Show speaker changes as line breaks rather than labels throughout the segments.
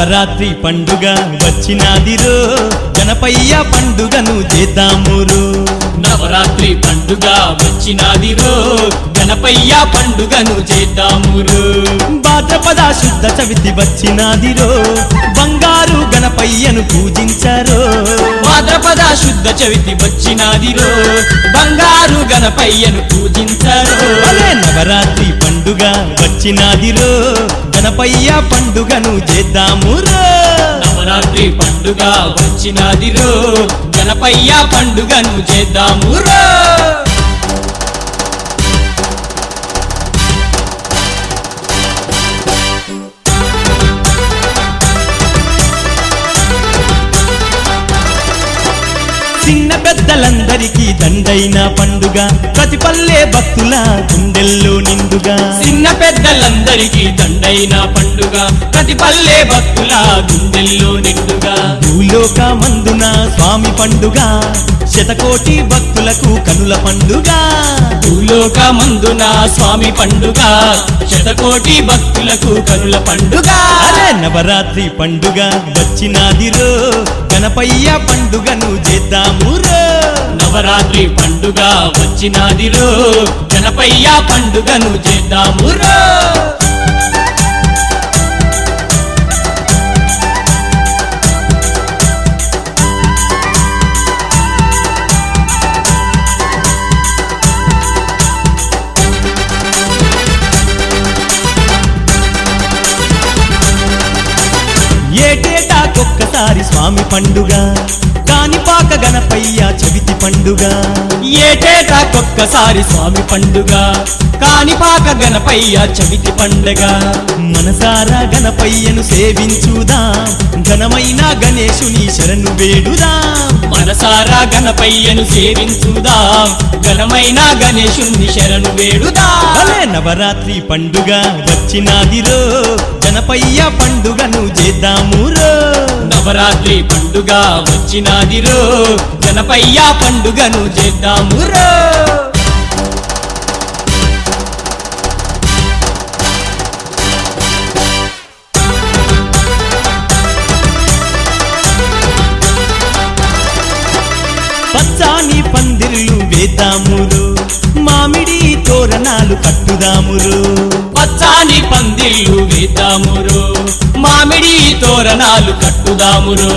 నవరాత్రి పండుగ వచ్చినాదిరో గణపయ్య పండుగను చేద్దామురు.
నవరాత్రి పండుగ వచ్చినాదిరో గణపయ్య పండుగను చేద్దామురు.
భాద్రపద శుద్ధ చవితి వచ్చినాదిరో బంగారు గణపయ్యను పూజించరో.
భాద్రపద శుద్ధ చవితి వచ్చినాదిరో బంగారు గణపయ్యను పూజించరు.
నవరాత్రి పండుగ వచ్చినాదిరో గణపయ్య పండుగను చేద్దాము
నవరాత్రి పండుగ వచ్చినాదిరో. గణపయ్య పండుగను చేద్దామురో
పెద్దలందరికీ దండైన పండుగ. ప్రతి పల్లె భక్తుల గుండెల్లో నిండుగా.
చిన్న పెద్దలందరికీ దండైన పండుగ. ప్రతి పల్లె భక్తుల గుండెల్లో నిండుగా.
భూలోక మందున స్వామి పండుగ. శతకోటి భక్తులకు కనుల పండుగ.
భూలోక మందున స్వామి పండుగ. శతకోటి భక్తులకు కనుల పండుగ.
నవరాత్రి పండుగ. వచ్చినాదిరో గణపయ్య పండుగను చేద్దామురో
నవరాత్రి పండుగ వచ్చినాదిరో. గణపయ్య పండుగను చేద్దామురో
ఏటేటాకొక్కసారి స్వామి పండుగ
ఒక్కసారి స్వామి పండుగ కానిపాక గణపయ్య చవితి పండుగ.
మనసారా గణపయ్యను సేవించుదా ఘనమైన గణేశుని శరణు వేడుదా.
మనసారా గణపయ్యను సేవించుదా ఘనమైన గణేశుని శరణు వేడుదా.
నవరాత్రి పండుగ వచ్చినాదిరో గణపయ్య పండుగను చేద్దామురో.
నవరాత్రి పండుగ వచ్చినాదిరో గణపయ్య పండుగను చేద్దామురో.
పచ్చాని పందిర్లు వేద్దామురు. మామిడి తోరణాలు కట్టుదామురు.
పచ్చాని పందిర్లు వేద్దామురో. మామిడి తోరణాలు కట్టుదామురు.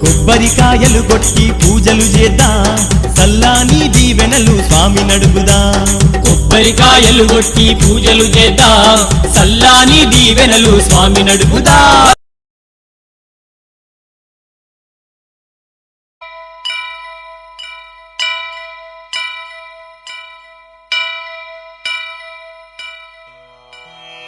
కొబ్బరికాయలు కొట్టి పూజలు చేద్దాం. సల్లాని దీవెనలు స్వామి నడుగుదా
కొబ్బరికాయలు కొట్టి పూజలు చేద్దాం. సల్లాని దీవెనలు స్వామి నడుపుదా.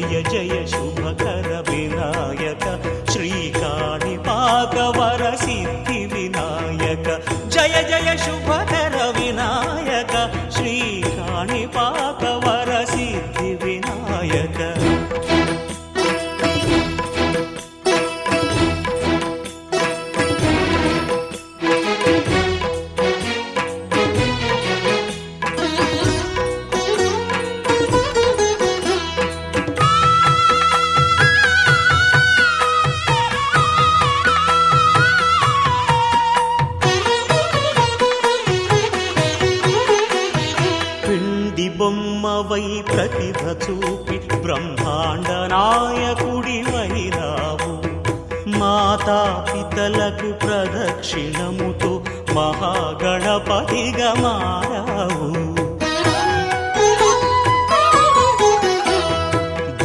జయ జయ శుభకర వినాయక శ్రీకాణి పాకవర సిద్ధి వినాయక జయ జయ శుభకర వినాయక శ్రీకాణి పాకవర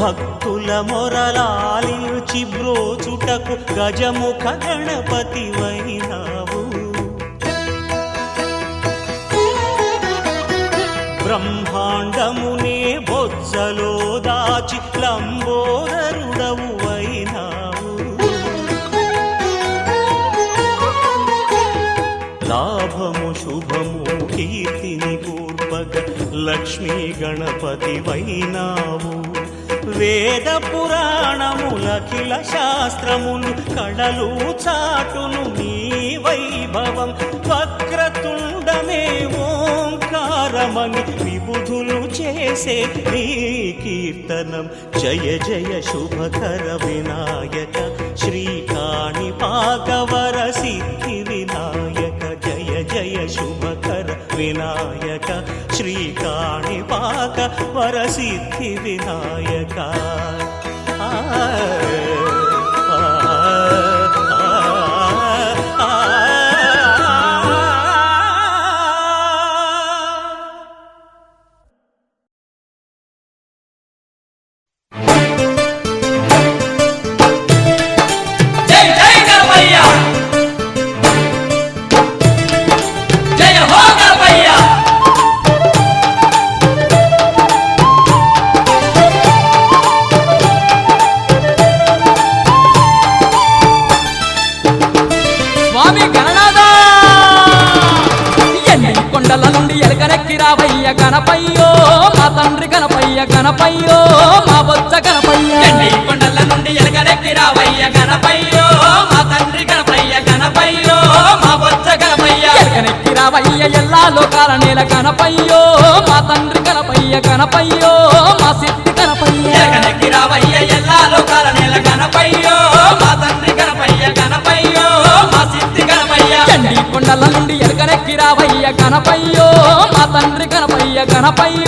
భక్తుల మొరలాలిచి బ్రోచుటకు గజముఖ గణపతి వైనావు. బ్రహ్మాండమునే బొజ్జలో దాచి లంబోదరుడవు అయినావు లాభము శుభము కీర్తిని కూర్పగ లక్ష్మీ గణపతి వైనావు. వేద పురాణములఖిల శాస్త్రములు కళలు చాటును నీ వైభవం. వక్రతుండమే ఓంకారమని విబుధులు చేసే నీ కీర్తనం. జయ జయ శుభకర వినాయక శ్రీకాణి పాకవర సిద్ధి వినాయక జయ జయ శుభకర వినాయక. శ్రీకాణి పాక
ఎలకరెక్కి రావయ్య గణపయ్యో మా తండ్రి గణపయ్య గణపయ్యో మా బొచ్చ గణపయ్య కొండల నుండి ఎలకరెక్కి రావయ్య గణపయ్యో మా తండ్రి గణపయ్య గణపయ్యో మా బొచ్చ గణపయ్య ఎలకరెక్కి రావయ్య ఎల్లా లోకాల నేల గణపయ్యో మా తండ్రి గణపయ్య గణపయ్యో మా సిద్ధి గణపయ్య ఎలకరెక్కి రావయ్య ఎల్లా లోకాల నేల గణపయ్యో మా తండ్రి గణపయ్య గణపయ్యో మా సిద్ధి గణపయ్య కొండల నుండి ఎలకరెక్కి రావయ్య గణపయ్యో మా తండ్రి గణపయ్య గణపయ్యో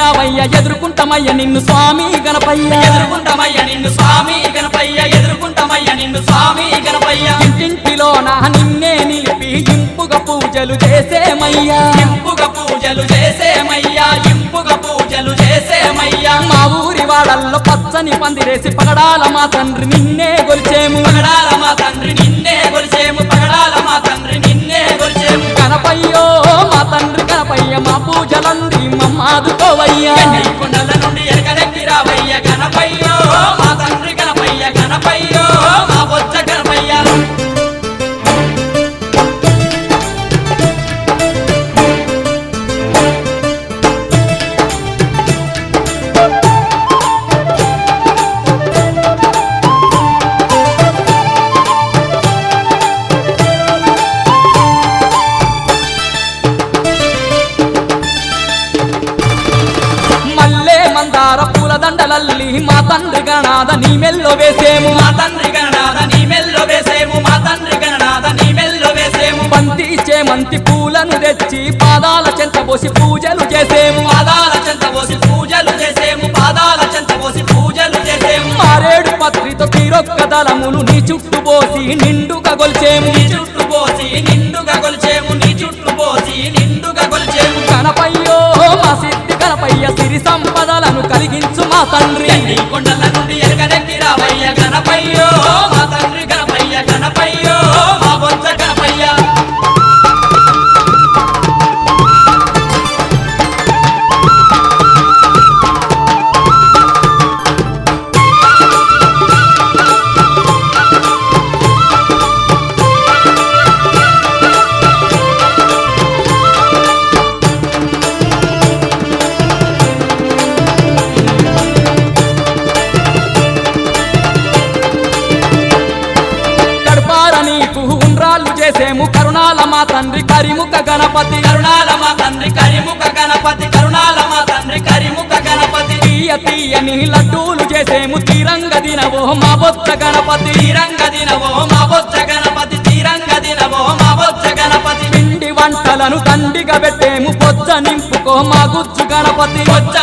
రావయ్య ఎదుర్కొంటమయ్య నిన్ను స్వామి గణపయ్య. ఎదుర్కొంటమయ్య నిన్ను స్వామి గణపయ్య ఎదుర్కొంటమయ్య నిన్ను స్వామి గణపయ్య. ఇంటింటిలో నా నిన్నే నిలిపి ఇంపుగ పూజలు చేసేమయ్యా. ఇంపుగ పూజలు చేసేమయ్యా ఇంపుగ పూజలు చేసేమయ్యా. మా ఊరి వాడల్లో పచ్చని పందిరేసి పగడాల మా తండ్రి నిన్నే గొలిచేము. పగడాల మా తండ్రి నిన్నే గొలిచేము పగడాల మా తండ్రి నిన్నే గొలిచేము. గణపయ్యో మా తండ్రి పూజలంది తండ్రి గణనాథ నీ మెల్లో వేసేము.
మా తండ్రి గణనాథ నీ మెల్లో వేసేము.
బంతి చేమంతి పూలను తెచ్చి పాదాల చెంత పోసి పూజలు చేసేము.
పాదాల చెంత పోసి పూజలు చేసేము. పాదాల చెంత పోసి పూజలు చేసేము.
మారేడు పత్రితో తీరొక్క దళములు నీ చుట్టూ పోసి నిండుగా గొల్చేము.
నీ చుట్టూ పోసి
కరిముఖ గణపతి
కరుణాల మా తండ్రి కరిముఖ గణపతి కరుణాల మా తండ్రి కరిముఖ గణపతి.
తీయ తీయని లడ్డూలు చేసేము తీరంగ దినవో మా బొత్త గణపతి.
తీరంగ దినవో మా బొజ్జ గణపతి తీరంగ దినవో మా బొజ్జ గణపతి.
పిండి వంటలను దండిగా పెట్టేము పొచ్చ నింపుకో మా గుజ్జు గణపతి.
బొజ్జ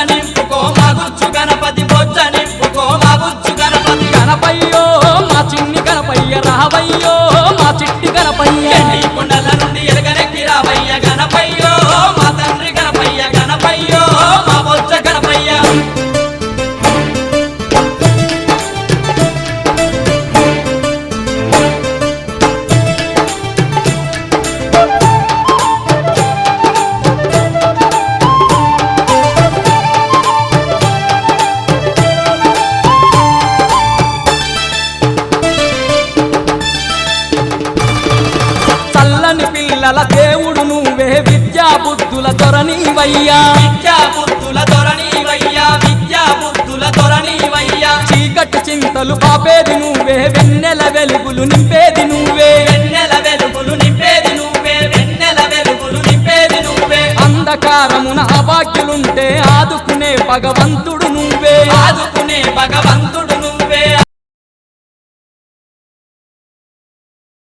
బుద్ధుల దొరనీవయ్యా
విద్యా బుద్ధుల దొరనీవయ్యా విద్యా బుద్ధుల దొరనీవయ్యా
చీకటి చింతలు పాపేది నువ్వే వెన్నెల వెలుగులు నింపేది నువ్వే.
వెన్నెల వెలుగులు నింపేది నువ్వే వెన్నెల వెలుగులు నింపేది నువ్వే.
అంధకారమున అభాగ్యులుంటే ఆదుకునే భగవంతుడు నువ్వే.
ఆదుకునే భగవంతుడు